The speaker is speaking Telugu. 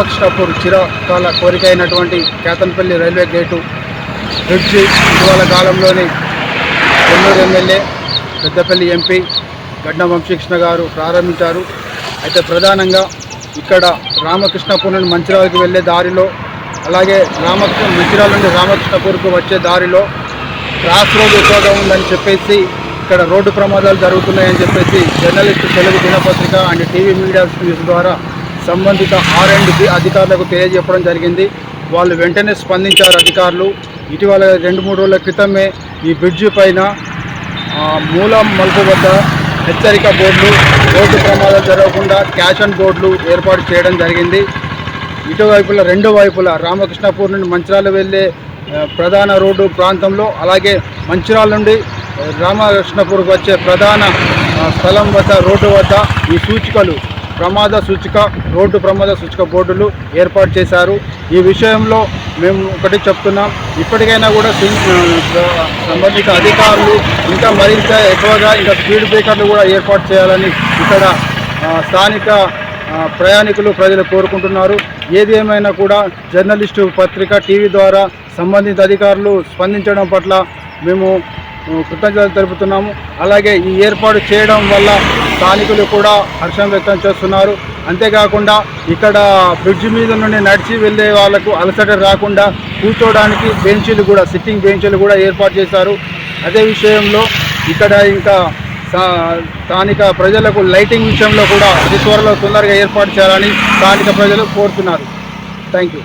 రామకృష్ణపూర్ చిరకాల కోరిక అయినటువంటి కేతన్పల్లి రైల్వే గేటు బ్రిడ్జి ఇటీవల కాలంలోని కొల్లూరు ఎమ్మెల్యే పెద్దపల్లి ఎంపీ గడ్డ వంశీకృష్ణ గారు ప్రారంభించారు. అయితే ప్రధానంగా ఇక్కడ రామకృష్ణపూర్ నుండి మంచిర్యాలకు వెళ్ళే దారిలో అలాగే రామకృష్ణ మంచిర్యాల నుండి రామకృష్ణపూర్కు వచ్చే దారిలో క్రాస్ రోడ్ ఎక్కువగా ఉందని చెప్పేసి ఇక్కడ రోడ్డు ప్రమాదాలు జరుగుతున్నాయని చెప్పేసి జర్నలిస్ట్ తెలుగు దినపత్రిక అండ్ టీవీ మీడియా న్యూస్ ద్వారా సంబంధిత ఆర్ అండ్ బి అధికారులకు తెలియజెప్పడం జరిగింది. వాళ్ళు వెంటనే స్పందించారు అధికారులు. ఇటీవల రెండు మూడు రోజుల క్రితమే ఈ బ్రిడ్జి పైన మూల మలుపు వద్ద హెచ్చరిక బోర్డులు రోడ్డు ప్రమాదాలు జరగకుండా క్యాష్ అండ్ బోర్డులు ఏర్పాటు చేయడం జరిగింది. ఇటువైపుల రెండు వైపులా రామకృష్ణపూర్ నుండి మంచిర్యాల వెళ్ళే ప్రధాన రోడ్డు ప్రాంతంలో అలాగే మంచిరాల నుండి రామకృష్ణపూర్కి రామకృష్ణపూర్కు వచ్చే ప్రధాన స్థలం వద్ద రోడ్డు వద్ద ఈ సూచికలు ప్రమాద సూచిక రోడ్డు ప్రమాద సూచిక బోర్డులు ఏర్పాటు చేశారు. ఈ విషయంలో మేము ఒకటి చెప్తున్నాం. ఇప్పటికైనా కూడా సంబంధిత అధికారులు ఇంకా మరింత ఎక్కువగా ఇంకా స్పీడ్ బ్రేకర్లు కూడా ఏర్పాటు చేయాలని ఇక్కడ స్థానిక ప్రయాణికులు ప్రజలు కోరుకుంటున్నారు. ఏది ఏమైనా కూడా జర్నలిస్టు పత్రిక టీవీ ద్వారా సంబంధిత అధికారులు స్పందించడం పట్ల మేము కృతజ్ఞతలు తెలుపుతున్నాము. అలాగే ఈ ఏర్పాటు చేయడం వల్ల స్థానికులు కూడా హర్షం వ్యక్తం చేస్తున్నారు. అంతేకాకుండా ఇక్కడ బ్రిడ్జి మీద నుండి నడిచి వెళ్ళే వాళ్ళకు అలసట రాకుండా కూర్చోవడానికి బెంచీలు కూడా సిట్టింగ్ బెంచీలు కూడా ఏర్పాటు చేశారు. అదే విషయంలో ఇక్కడ ఇంకా స్థానిక ప్రజలకు లైటింగ్ విషయంలో కూడా అతి త్వరలో తొందరగా ఏర్పాటు చేయాలని స్థానిక ప్రజలు కోరుతున్నారు. Thank you